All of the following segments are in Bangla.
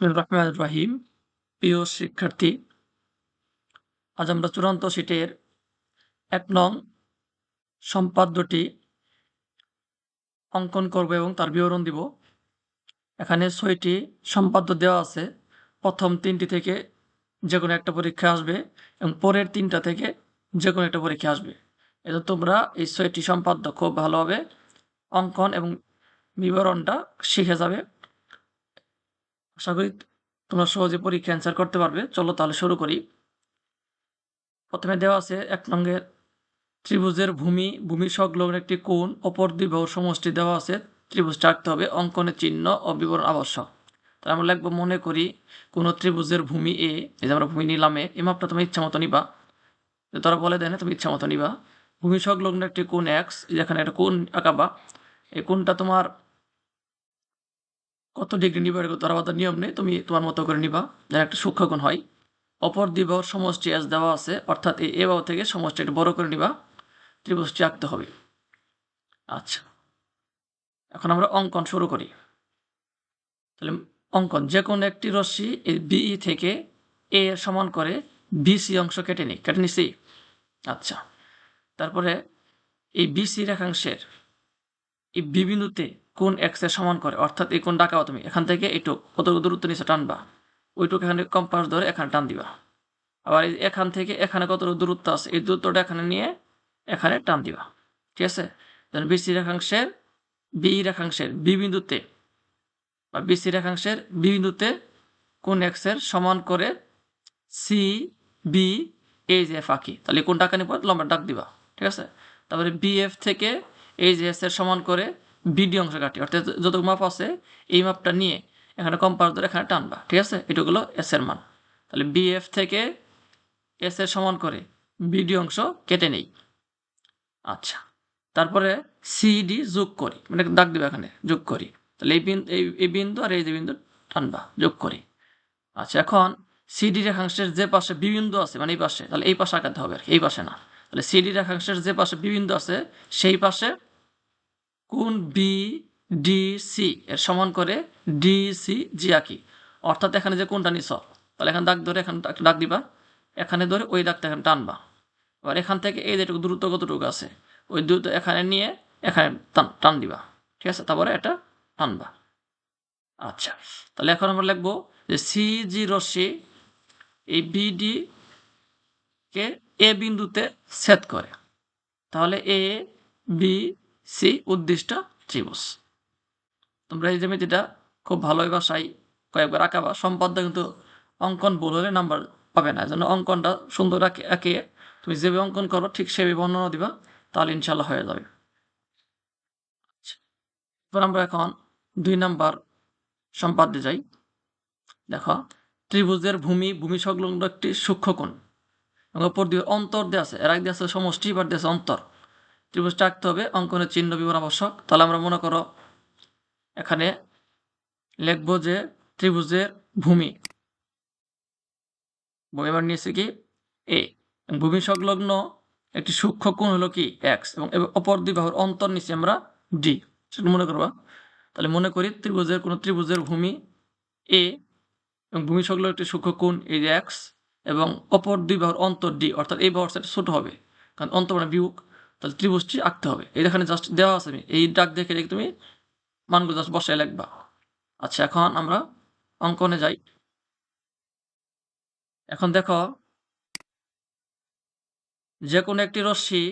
রহমান রাহিম প্রিয় শিক্ষার্থী, আজ আমরা চূড়ান্ত সিটের এক নং সম্পাদ্যটি অঙ্কন করব এবং তার বিবরণ দিব। এখানে ছয়টি সম্পাদ্য দেওয়া আছে। প্রথম তিনটি থেকে যে কোনো একটা পরীক্ষা আসবে এবং পরের তিনটা থেকে যে কোনো একটা পরীক্ষা আসবে। এটা তোমরা এই ছয়টি সম্পাদ্য খুব ভালোভাবে অঙ্কন এবং বিবরণটা শিখে যাবে। আশা করি তোমরা সহজে পরীক্ষা অ্যান্সার করতে পারবে। চলো তাহলে শুরু করি। প্রথমে দেওয়া আছে এক নঙ্গের ত্রিভুজের ভূমি ভূমি সংলগ্ন একটি কোণ, অপর দুই বাহুর সমষ্টি দেওয়া আছে। ত্রিভুজটা আঁকতে হবে অঙ্কনের চিহ্ন ও বিবরণ আবশ্যক। তাহলে আমরা লিখব, মনে করি কোনো ত্রিভুজের ভূমি এ এই যে আমরা ভূমি নিলামে এই মাপটা তুমি ইচ্ছা মতো নিবা তারা বলে দেয় না, তুমি ইচ্ছা মতো নিবা। ভূমি সংলগ্ন একটি কোণ এক্স যেখানে একটা কোণ আঁকাবা। এই কোণটা তোমার কত ডিগ্রি নিবা তার আলাদা নিয়ম নেই, তুমি তোমার মতো করে নিবা যেন একটা সূক্ষ্মকোণ হয়। অপর দ্বিবাহুর সমষ্টি এস দেওয়া আছে, অর্থাৎ এই এ বাহু থেকে সমষ্টি একটু বড় করে নিবা, ত্রিভুজটি আঁকতে হবে। আচ্ছা এখন আমরা অঙ্কন শুরু করি। তাহলে অঙ্কন যে কোনো একটি রশ্মি এই বিই থেকে এ সমান করে বিসি অংশ কেটে নিই কেটে নিছি? আচ্ছা তারপরে এই বিসি রেখাংশের এই বিবিন্দুতে কোন এক্সের সমান করে? অর্থাৎ এই কোন ডাকাও তুমি? এখান থেকে একটু কত দূরত্ব নিচে টানবা? ওইটুকু এখানে কম্পাস ধরে এখানে টান দিবা। আবার এখান থেকে এখানে কত দূরত্ব আছে? এই দূরত্বটা এখানে নিয়ে এখানে টান দিবা। ঠিক আছে? বিসি রেখাংশের বি রেখাংশের বি বিন্দুতে বা বিসি রেখাংশের বি বিন্দুতে কোন এক্সের সমান করে সি বি এই যে এফ আঁকি? তাহলে কোন টাকা নিয়ে লম্বা ডাক দিবা। ঠিক আছে? তারপরে বিএফ থেকে এই যে এস এর সমান করে বিডি অংশ কাটি অর্থাৎ যত মাপ আছে, এই মাপটা নিয়ে এখানে কম্পাস ধরে এখানে টানবা, ঠিক আছে? এটুকুলো এস এর মান। তাহলে বিএফ থেকে এস এর সমান করে বিডি অংশ কেটে নেই। আচ্ছা তারপরে সিডি যোগ করি মানে দাগ দিবা এখানে, যোগ করি। তাহলে এই বিন্দু এই বিন্দু আর এই যে বিন্দু টানবা, যোগ করি। আচ্ছা এখন সিডি রেখাংশের যে পাশে বিবিন্দু আছে মানে এই পাশে, তাহলে এই পাশে আঁকাতে হবে আর এই পাশে না। তাহলে সিডি রেখাংশের যে পাশে বিবিন্দু আছে, সেই পাশে কোন বি, ডি, সি? এর সমান করে ডি, সি, জি আঁকি অর্থাৎ এখানে যে কোনটা নিছ? তাহলে এখানে দাগ ধরে এখানে ডাক দিবা। এখানে ধরে ওই দাগটা এখানে টানবা। এবার এখান থেকে এই যেটুকু দূরত্ব কতটুকু আছে, ওই দূরত্ব এখানে নিয়ে এখানে টান টান দিবা। ঠিক আছে? তারপরে এটা টানবা। আচ্ছা। তাহলে এখন আমরা লিখব যে সি, জি, রশ্মি এই বিডি কে এ বিন্দুতে ছেদ করে। তাহলে এ, বি সি উদ্দিষ্ট ত্রিভুজ। তোমরা এই জ্যামিতিটা খুব ভালোই বাসাই কয়েকবার আঁকাবা সম্পাদ্য কিন্তু অঙ্কন ভুল হলে নাম্বার পাবে না। যেন অঙ্কনটা সুন্দর আঁকে তুমি যেভাবে অঙ্কন করো ঠিক সেভাবে বর্ণনা দিবা তাহলে ইনশাল্লাহ হয়ে যাবে। আচ্ছা, এবার আমরা এখন দুই নাম্বার সম্পাদ্যে যাই। দেখো ত্রিভুজের ভূমি ভূমি সংলগ্ন একটি সূক্ষ্মকোণ এবং অপর দিয়ে অন্তর দিয়ে আছে এর আগে দিয়ে আছে সমষ্টি এবার দিয়ে আছে অন্তর। ত্রিভুজটা আঁকতে হবে অঙ্কনের চিহ্ন বিবরণ আবশ্যক তাহলে আমরা মনে করো এখানে লিখব যে ত্রিভুজের ভূমি। এবার নিয়েছে কি? এ ভূমি সংলগ্ন একটি সূক্ষ্ম কোণ হলো কি? এক্স এবং অপর দুই বাহুর অন্তর নিচে আমরা ডি সেটা মনে করবা। তাহলে মনে করি ত্রিভুজের কোনো ত্রিভুজের ভূমি এ এবং ভূমি সংলগ্ন একটি সূক্ষ্ম কোণ, এই যে এক্স এবং অপর দুই বাহুর অন্তর ডি অর্থাৎ এই বাহুর সেটা ছোট হবে। কারণ অন্তর মানে বিয়োগ। তাহলে ত্রিভুজটি আঁকতে হবে। এই এখানে জাস্ট দেওয়া আছে আমি। এই ডাক দেখে দেখে তুমি মানগুলো জাস্ট বসায় লিখবা আচ্ছা এখন আমরা অঙ্কনে যাই। এখন দেখো যে কোনো একটি রশ্মি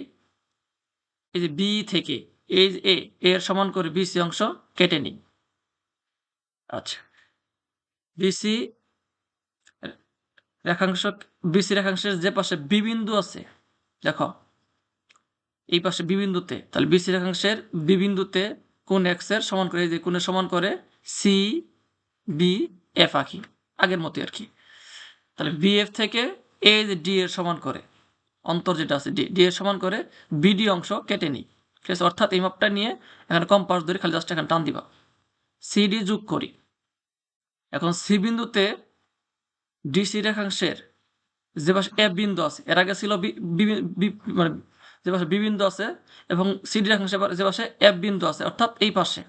এই যে বি থেকে এই এ এর সমান করে বিসি অংশ কেটে নিই। আচ্ছা বিসি রেখাংশ বিসি রেখাংশের যে পাশে বিবিন্দু আছে, দেখো এই পাশে বিবিন্দুতে, তাহলে বিসি রেখাংশের বিবিন্দুতে কোন এক্সের সমান করে যে কোণের সমান করে সি বি এফ আঁকি, আগের মতো আর কি। তাহলে বি এফ থেকে এ যে ডি এর সমান করে, অন্তর যেটা আছে ডি ডি এর সমান করে বিডি অংশ কেটে নিই, ঠিক আছে? অর্থাৎ এই মাপটা নিয়ে এখানে কম কম্পাস ধরে খালি জাস্ট এখানে টান দিবা। সিডি যোগ করি। এখন সি বিন্দুতে ডিসি রেখাংশের যে পাশে এফ বিন্দু আছে, এর আগে ছিল মানে যে পাশে বি বিন্দু আছে এবং সিডি রেখাংশে যে পাশে এফ বিন্দু আছে, অর্থাৎ এই পাশে।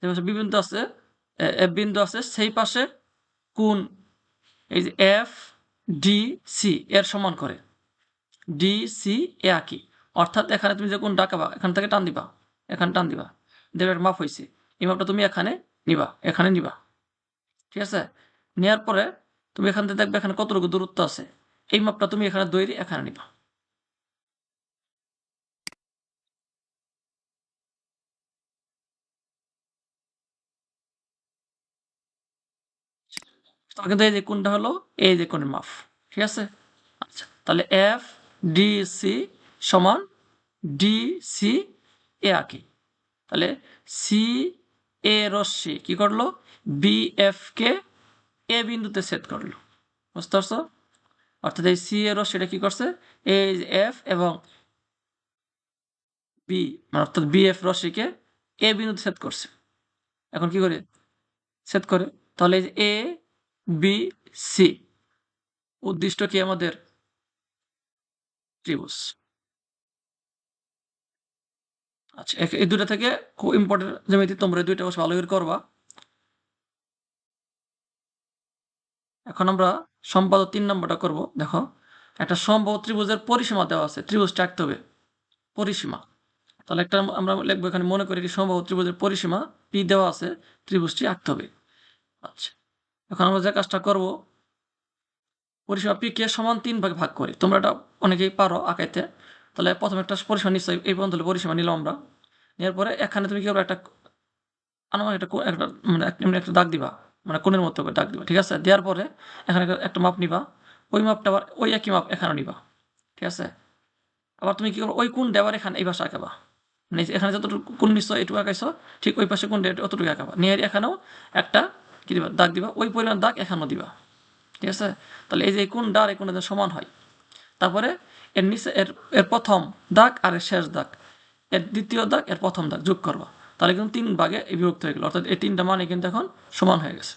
যে পাশে বি বিন্দু আছে এফ বিন্দু আছে, সেই পাশে কোন এই যে এফ ডি সি এর সমান করে। ডি সি এ আঁকি অর্থাৎ এখানে তুমি যে কোন ডাকাবা, এখান থেকে টান দিবা। এখানে টান দিবা। দেবের মাপ হয়েছে এই মাপটা তুমি এখানে নিবা এখানে নিবা। ঠিক আছে? নেওয়ার পরে তুমি এখান থেকে দেখবে এখানে কতটুকু দূরত্ব আছে। এই মাপটা তুমি এখানে দৈরি এখানে নিবা। তোমার কিন্তু এই যে কোনটা হলো? এই যে কোণের মাপ। ঠিক আছে? আচ্ছা তাহলে এফ ডি সি সমান ডি সি এ আঁকি। তাহলে সি এ রশ্মি কি করল? বি এফ কে এ বিন্দুতে সেট করল। বুঝতে পারছ? অর্থাৎ এই সি এ রশ্মিটা কি করছে? এই এফ এবং বি মানে অর্থাৎ বি এফ রশ্মিকে এ বিন্দুতে সেট করছে। এখন কি করে? সেট করে। তাহলে এই যে এ বি, সি। উদ্দিষ্ট কি আমাদের? ত্রিভুজ। আচ্ছা এই দুটা থেকে খুব ইম্পর্টেন্ট জ্যামিতি, তোমরা দুইটা অবশ্যই ভালো করে করবা। এখন আমরা সম্পাদক তিন নম্বরটা করব, দেখো। একটা সম্ভব ত্রিভুজের পরিসীমা দেওয়া আছে ত্রিভুজটা আঁকতে হবে। পরিসীমা। তাহলে একটা আমরা লিখব এখানে, মনে করি এটি সম্ভব ত্রিভুজের পরিসীমা, পি দেওয়া আছে, ত্রিভুজটি আঁকতে হবে। আচ্ছা। এখন আমরা যে কাজটা করব, পরিসীমা পি কে সমান তিন ভাগে ভাগ করি। তোমরা এটা অনেকেই পারো আঁকাইতে। তাহলে প্রথমে একটা পরিসীমা নিশ্চয়ই, এই পর্যন্ত পরিসীমা নিলাম আমরা। নেওয়ার পরে এখানে তুমি কি করবে একটা আনুমানিক একটা একটা মানে এমনি একটা দাগ দিবা মানে কোণের মতো করে দাগ দিবা, ঠিক আছে? দেওয়ার পরে এখানে একটা- মাপ নিবা। ওই মাপটা আবার ওই একই মাপ এখানে নিবা, ঠিক আছে? আবার তুমি কি করো ওই কোন দেওয়ার এখানে, এই পাশে আঁকাবা। মানে এখানে যতটুকু কোন নিশ্চয় এটুকু আঁকাইছো, ঠিক ওই পাশে কোণ অতটুকু আঁকাবা। নিয়ে এখানেও একটা কি দিবা? দাগ দিবা? ওই পরিমাণ দাগ এখানেও দিবা। ঠিক আছে? তাহলে এই যে কোন আর এই সমান হয়? তারপরে এর নিচে এর এর প্রথম দাগ আর এর শেষ দাগ। এর দ্বিতীয় দাগ, এর প্রথম দাগ যোগ করবা। তাহলে কিন্তু তিন ভাগে বিভক্ত হয়ে গেল। অর্থাৎ এই তিনটা মানে কিন্তু এখন সমান হয়ে গেছে।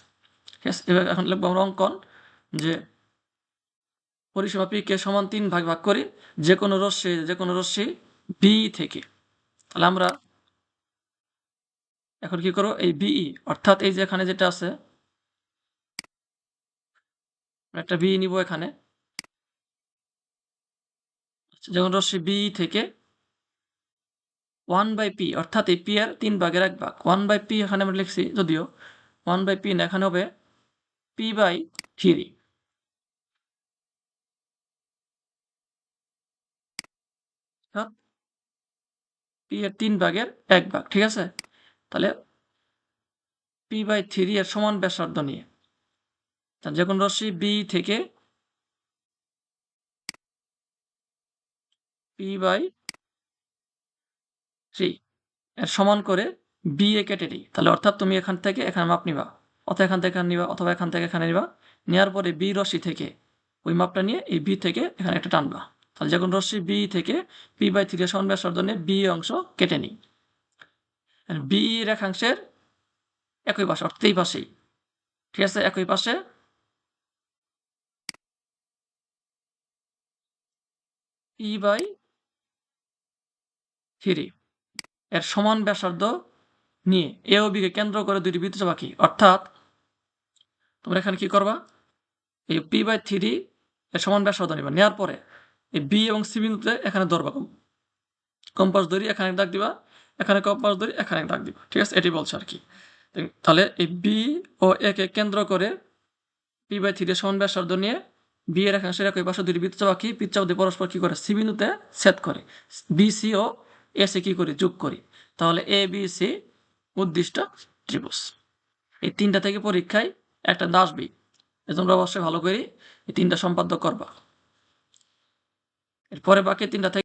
ঠিক আছে? এবার এখন লিখব আমরা অঙ্কন যে পরিসীমা পি কে সমান তিন ভাগ ভাগ করি যে কোনো রশ্মি, যে কোনো রশ্মি বি থেকে। তাহলে আমরা এখন কি করো? এই বিই অর্থাৎ এই যে এখানে যেটা আছে একটা বি নিব এখানে। আচ্ছা, যখন রশ্মি বি থেকে ওয়ান বাই পি অর্থাৎ এই পি এর তিন ভাগের এক ভাগ ওয়ান বাই পি এখানে আমরা লিখছি যদিও ওয়ান বাই পি না এখানে হবে পি বাই থ্রি পি এর তিন ভাগের এক ভাগ ঠিক আছে? তাহলে পি বাই থ্রি এর সমান ব্যাসার্ধ নিয়ে। যে কোনো রশ্মি বি থেকে পি বাই থ্রি এর সমান করে বি এ কেটে দিই। তাহলে অর্থাৎ তুমি এখান থেকে এখানে মাপ নিবা, অথবা এখান থেকে নিবা, অথবা এখান থেকে এখানে নিবা। নেওয়ার পরে বি রশ্মি থেকে ওই মাপটা নিয়ে এই বি থেকে এখানে একটা টানবা। তাহলে যখন রশ্মি বি থেকে পি বাই থ্রি সমান ব্যাসার্ধ নিয়ে বি অংশ কেটে নিই। বি রেখাংশের একই পাশে, অর্থাৎ এই পাশেই। ঠিক আছে? একই পাশে। পি বাই থ্রি এর সমান ব্যাসার্ধ নিয়ে এ ও বিকে কেন্দ্র করে দুইটি বৃত্ত বাকি। অর্থাৎ তোমরা এখানে কি করবা? এই পি বাই থ্রি এর সমান ব্যাসার্ধ নিবা। নেওয়ার পরে এই বি এবং সি বিন্দুতে এখানে ধরবা। কম্পাস ধরি এখানে দাগ দিবা। এখানে কম্পাস ধরি এখানে দাগ দিবা, ঠিক আছে? এটি বলছে আর কি। তাহলে এই বি ও এ কে কেন্দ্র করে পি বাই থ্রি সমান ব্যাসার্ধ নিয়ে বি এর একাংশের একই পাশে দুটি বৃত্ত বাকি বৃত্তাবধি পরস্পর কি করে? সি বিন্দুতে ছেদ করে। বি সি ও এ সি কি করি? যোগ করি। তাহলে এ বি সি উদ্দিষ্ট ত্রিভুজ। এই তিনটা থেকে পরীক্ষায় একটা আসবেই এ তোমরা অবশ্যই ভালো করে, এই তিনটা সম্পাদ্য করবা। এরপরে বাকি তিনটা থেকে